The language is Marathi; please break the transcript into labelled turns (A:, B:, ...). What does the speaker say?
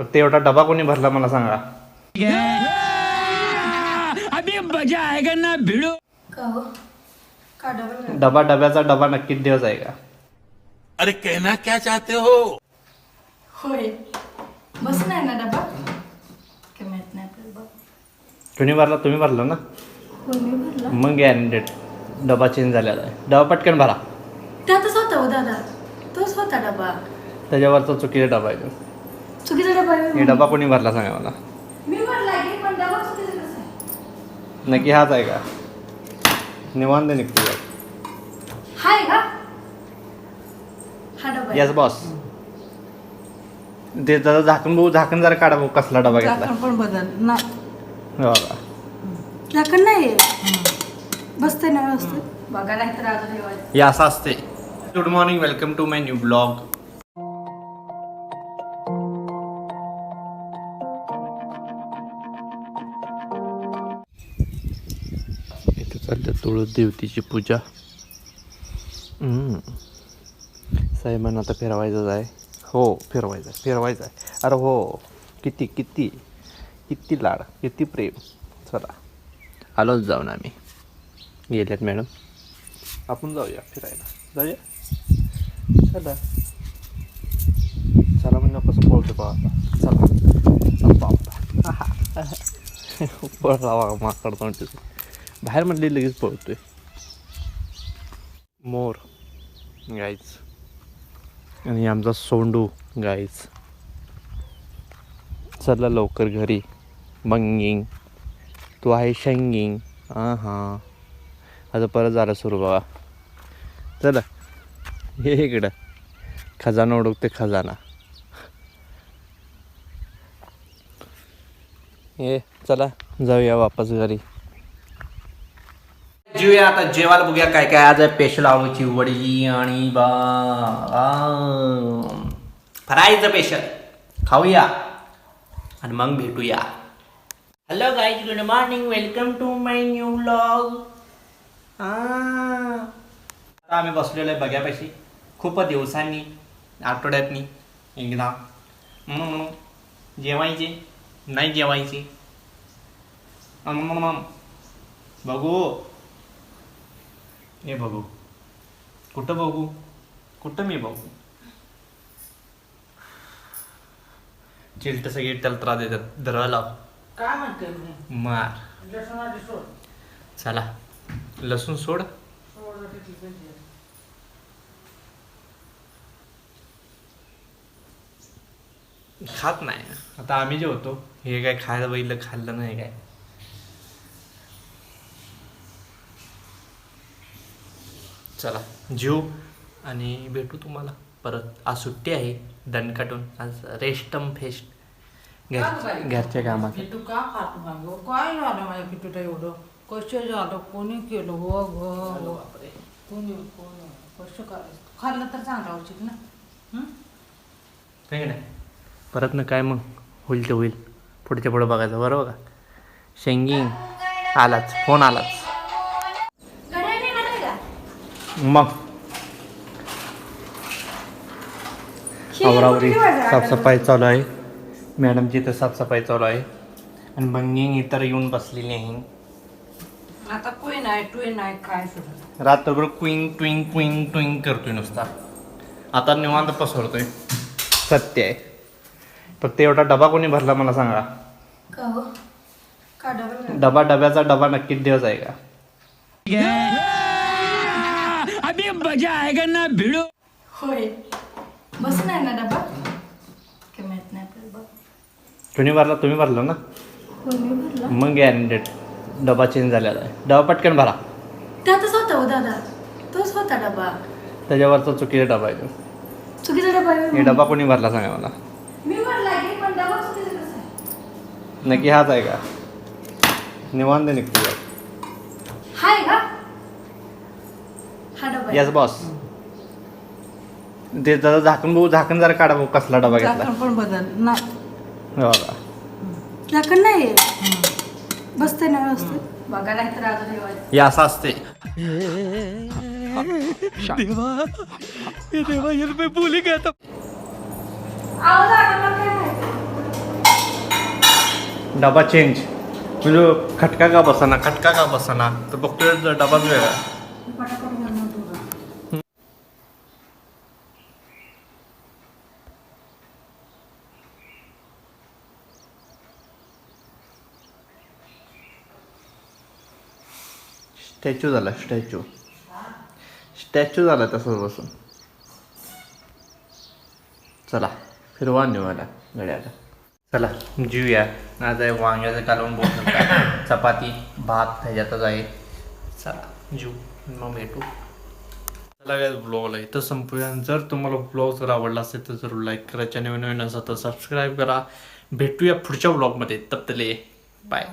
A: फक्त एवढा डबा कोणी भरला मला सांगा.
B: हो
A: डबा डब्याचा डबा नक्कीच देवच आहे का?
C: अरे कहना क्या चाहते हो?
B: होय. बस नाही ना डबा?
A: तुम्ही भरला तुम्ही भरला ना?
B: भरला.
A: मग गॅरंटेड डबा चेंज झालेला आहे. डबा पटकन भरा.
B: त्यातच होता हो दादा. तोच होता डबा.
A: त्याच्यावरचा चुकीचा डबा आहे तो.
B: चुकीचा डबा आहे.
A: हे डबा कोणी भरला सांगा मला.
B: मी भरला की पण डबा चुकीचा कसा आहे
A: नक्की हाच आहे का? निवांत निघतो
B: हाय का? हा डबा आहे.
A: यस बॉस ते जरा झाकण बघू झाकण जरा काढा बघू कसला डबा घेतला.
D: झाकण पण बदल. ना.
A: का
B: झाकण नाही बसते ना व्यवस्थित. बघा अजून
A: हे असं असते good morning welcome to my new blog चालल्या तुळस देवतीची पूजा. साहेबांना आता फिरवायचंच आहे. हो फिरवायचं आहे फिरवायचं आहे अरे हो किती किती किती लाड किती प्रेम. चला. आलोच जाऊन आम्ही. गेल्यात मॅडम. आपण जाऊया फिरायला. जाऊया? चला. चला म्हणलं कसं पळतो पहा आता. चला. चल बापा पळावा माकड तोंड बाहेर म्हटली लगेच पळतोय. मोर गाईच आणि आमचा सोंडू गाईच चला लवकर घरी. मंगिंग तू आहे शंगिंग. हां हां आता परत झालं सुरू बाबा चला. हे इकडं. खजाना ओळखते खजाना. हे चला. जाऊया वापस घरी. जेऊया आता जेवायला बघूया काय काय आज स्पेशल आळूची वडी आणि बा फ्रायचं स्पेशल खाऊया. आणि मग भेटूया. Hello guys good morning welcome to my new blog आता आम्ही बसलेलो आहे बघ्यापाशी. खूप दिवसांनी आठवड्यातनी एकदा. म्हणून जेवायचे? नाही जेवायचे. बघू. हे बघू. कुठं बघू? कुठं मी बघू? चिलट सगळे त्याला त्रास देतात. धरायला
D: काय म्हणते मी?
A: मार.
D: सोड.
A: चला. लसूण सोड.
D: सोड ठीक आहे.
A: खात नाही. आता आम्ही जे होतो हे काय खायला बघितलं खाल्लं नाही काय? चला जीव आणि भेटू तुम्हाला. परत. आज सुट्टी आहे दणकाटून. आज रेस्टम फेस्ट घर घरच्या कामात.
D: तू का खात नाही गं? काय झालं माझ्या कितीटा एवढं? कसे झालं? कोणी केलं? हो ग कोणी कोणी? कसं करायचं? खाल्लं तर चांगला उचित ना? हं?
A: नाही नाही परत ना काय मग? होईल ते होईल. पुढच्या पुढं बघायचं. बरोबर का? शेंगिंग आलाच. फोन आलाच. मग आवरावरी? साफसफाई चालू आहे. मॅडमची तर साफसफाई चालू आहे. आणि मंगिंग इतर येऊन बसलेली आहे.
D: आता कोई नाही टुई नाही काय सुद्धा.
A: रात्रभर क्विंग ट्विंग क्विंग ट्विंग करतोय नुसता. आता निवांत पसरतोय. सत्य आहे. फक्त एवढा डबा कोणी भरला मला सांगा.
B: का हो? का डबल
A: डबा डब्याचा डबा नक्कीच देवच आहे का?
B: होय. बस नाही ना डबा? काय माहीत नाही आपल्याला बघ.
A: तुम्ही भरला? तुम्ही भरला ना?
B: भरला?
A: मग गॅरंटेड डबा चेंज झालेला आहे. डबा पटकन भरा.
B: त्यातच होता हो दादा. तोच होता डबा.
A: त्याच्यावरचा चुकीचा डबा आहे तो.
B: चुकीचा डबा आहे.
A: हे डबा कोणी भरला सांगा मला.
B: मी भरला की पण डबा चुकीचा कसा आहे?
A: नक्की हाच आहे का? निवांत निघतो.
B: हाय का? हा डबा आहे.
A: यस बॉस ते जरा झाकण बघू झाकण जरा काढा बघू कसला डबा घेतला.
D: झाकण पण बदल. ना.
A: हो का
B: झाकण नाही बसते ना व्यवस्थित. बघा नाही तर अजून ठेवायचं
A: हे असं असते
B: मला काय माहिती?
A: डबा चेंज म्हणजे खटका का बसाना? खटका का बसाना? तर बघतोय डबाच वेगळा.
D: पटापट
A: स्टॅच्यू झाला स्टॅच्यू. स्टॅच्यू झाला तसंच बसून. चला फिरवा निवाला गड्याला. चला जीवया आज आहे वांग्याचं कालवून बोलतो चपाती भात ह्याच्यातच आहे. चला जीव मग भेटू. चला काय ब्लॉगला इथं संपूया. जर तुम्हाला ब्लॉग जर आवडला असेल तर जरूर लाईक करा. चॅनल नवीन असा तर सबस्क्राईब करा. भेटूया पुढच्या ब्लॉगमध्ये तप्तले बाय